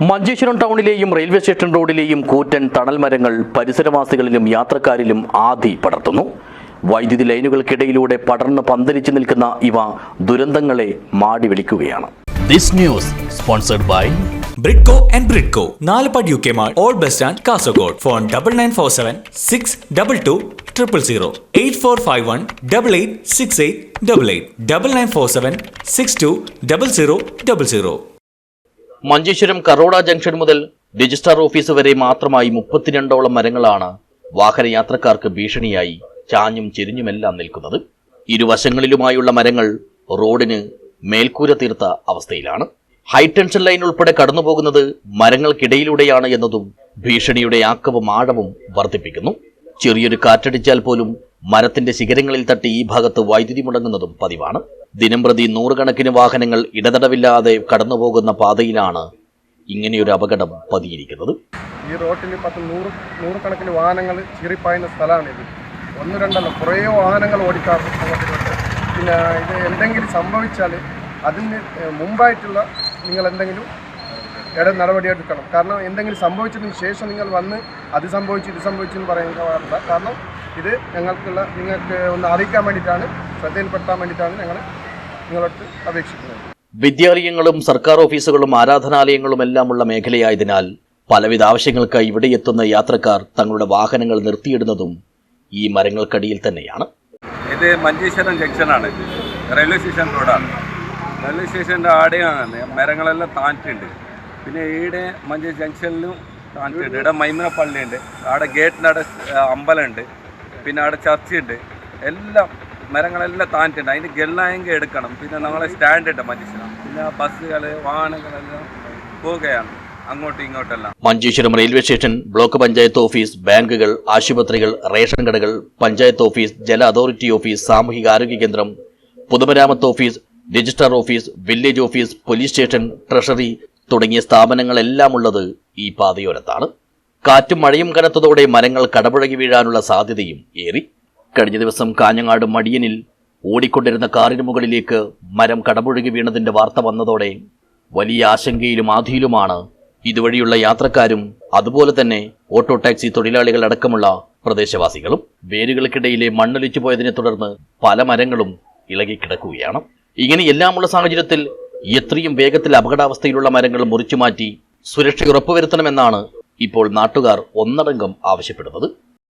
മഞ്ചേശ്വരം ടൗണിലെയും railway station റോഡിലെയും കൂറ്റൻ തണൽ മരങ്ങൾ പരിസരവാസികളിലും യാത്രക്കാരിലും ആധി പടർത്തുന്നു. വൈദ്യുതി ലൈനുകൾക്കിടയിലൂടെ പടർന്ന് പന്തലിച്ചു നിൽക്കുന്ന ഇവ ദുരന്തങ്ങളെ മാടി വിളിക്കുകയാണ്. This news sponsored by Bridco and Bridco നാലുപാട് U K mall all bus stand Kasaragod phone double nine four seven six double two triple zero eight four five one double eight six eight double eight double nine four seven six two double zero double zero Manjeshwaram Karoda junction മുതൽ registrar office വരെ മാത്രമായി മുപ്പത്തിരണ്ടോളം മരങ്ങളാണ് വാഹനയാത്രക്കാർക്ക് ഭീഷണിയായി ചാഞ്ഞും ചെരിഞ്ഞുമെല്ലാം നിൽക്കുന്നത്. ഇരുവശങ്ങളിലുമായുള്ള മരങ്ങൾ റോഡിന് മേൽക്കൂര തീർത്ത അവസ്ഥയിലാണ്. ഹൈടെൻഷൻ ലൈൻ ഉൾപ്പെടെ കടന്നുപോകുന്നത് മരങ്ങൾക്കിടയിലൂടെയാണ് എന്നതും ഭീഷണിയുടെ ആക്കവും ആഴവും വർദ്ധിപ്പിക്കുന്നു. ചെറിയൊരു കാറ്റടിച്ചാൽ പോലും മരത്തിന്റെ ശിഖരങ്ങളിൽ തട്ടി ഈ ഭാഗത്ത് വൈദ്യുതി മുടങ്ങുന്നതും പതിവാണ്. ദിനംപ്രതി നൂറുകണക്കിന് വാഹനങ്ങൾ ഇടതടവില്ലാതെ കടന്നുപോകുന്ന പാതയിലാണ് ഇങ്ങനെയൊരു അപകടം പതിയിരിക്കുന്നത്. ഈ റോട്ടിൽ പത്ത് നൂറ് നൂറുകണക്കിന് വാഹനങ്ങൾ ചീറിപ്പായുന്ന സ്ഥലമാണിത് ഒന്ന് രണ്ടല്ല കുറേ വാഹനങ്ങൾ ഓടിക്കാറുണ്ട് പിന്നെ ഇത് എന്തെങ്കിലും സംഭവിച്ചാൽ അതിന് മുമ്പായിട്ടുള്ള നിങ്ങൾ എന്തെങ്കിലും ഇട നടപടിയെടുക്കണം. കാരണം എന്തെങ്കിലും സംഭവിച്ചതിന് ശേഷം നിങ്ങൾ വന്ന് അത് സംഭവിച്ചു ഇത് സംഭവിച്ചു എന്ന് പറയാൻ പാടില്ല കാരണം ഇത് ഞങ്ങൾക്കുള്ള നിങ്ങൾക്ക് ഒന്ന് അറിയിക്കാൻ വേണ്ടിയിട്ടാണ് ശ്രദ്ധയിൽപ്പെടുത്താൻ വേണ്ടിയിട്ടാണ് ഞങ്ങൾ നിങ്ങളോട് അപേക്ഷിക്കുന്നത്. വിദ്യാലയങ്ങളും സർക്കാർ ഓഫീസുകളും ആരാധനാലയങ്ങളും എല്ലാമുള്ള മേഖലയായതിനാൽ പലവിധ ആവശ്യങ്ങൾക്കായി ഇവിടെ എത്തുന്ന യാത്രക്കാർ തങ്ങളുടെ വാഹനങ്ങൾ നിർത്തിയിടുന്നതും ഈ മരങ്ങൾക്കടിയിൽ തന്നെയാണ്. ഇത് മഞ്ചേശ്വരം ജംഗ്ഷനാണ് റെയിൽവേ സ്റ്റേഷൻ റോഡാണ്. റെയിൽവേ സ്റ്റേഷന്റെ ആടെയാണ് മരങ്ങളെല്ലാം താന്നിട്ടുണ്ട് പിന്നെ ഈടെ മഞ്ചേശ്വരം ജംഗ്ഷനിലും താന്നിട്ടുണ്ട് ഇവിടെ മൈമന പള്ളിയുണ്ട്. അവിടെ ഗേറ്റിന്റെ അവിടെ അമ്പലമുണ്ട്. പിന്നെ അവിടെ ചർച്ചയുണ്ട്. എല്ലാം മരങ്ങളെല്ലാം താന്നിട്ടുണ്ട് അതിന് ഗെല്ലായെങ്കിൽ എടുക്കണം. പിന്നെ നമ്മളെ സ്റ്റാൻഡ് ഉണ്ട് മഞ്ചേശ്വരം. പിന്നെ ബസ്സുകൾ വാഹനങ്ങളെല്ലാം പോവുകയാണ് അങ്ങോട്ടും ഇങ്ങോട്ടെല്ലാം. Manjeshwaram railway station block panchayat office ബാങ്കുകൾ ആശുപത്രികൾ റേഷൻ കടകൾ പഞ്ചായത്ത് ഓഫീസ് ജല അതോറിറ്റി ഓഫീസ് സാമൂഹിക ആരോഗ്യ കേന്ദ്രം പൊതുമരാമത്ത് office registrar office village office police station treasury തുടങ്ങിയ സ്ഥാപനങ്ങളെല്ലാം ഉള്ളത് ഈ പാതയോരത്താണ്. കാറ്റും മഴയും കനത്തതോടെ മരങ്ങൾ കടപുഴകി വീഴാനുള്ള സാധ്യതയും ഏറി. കഴിഞ്ഞ ദിവസം കാഞ്ഞങ്ങാട് മടിയനിൽ ഓടിക്കൊണ്ടിരുന്ന കാറിന് മുകളിലേക്ക് മരം കടപുഴകി വീണതിന്റെ വാർത്ത വന്നതോടെ വലിയ ആശങ്കയിലും ആധിയിലുമാണ് ഇതുവഴിയുള്ള യാത്രക്കാരും അതുപോലെ തന്നെ ഓട്ടോ ടാക്സി തൊഴിലാളികൾ അടക്കമുള്ള പ്രദേശവാസികളും വേരുകൾക്കിടയിലെ മണ്ണൊലിച്ചു പോയതിനെ തുടർന്ന് പല മരങ്ങളും ഇളകിക്കിടക്കുകയാണ്. ഇങ്ങനെ എല്ലാമുള്ള സാഹചര്യത്തിൽ എത്രയും വേഗത്തിൽ അപകടാവസ്ഥയിലുള്ള മരങ്ങൾ മുറിച്ചു മാറ്റി സുരക്ഷ ഉറപ്പുവരുത്തണമെന്നാണ് ഇപ്പോൾ നാട്ടുകാർ ഒന്നടങ്കം ആവശ്യപ്പെടുന്നത്.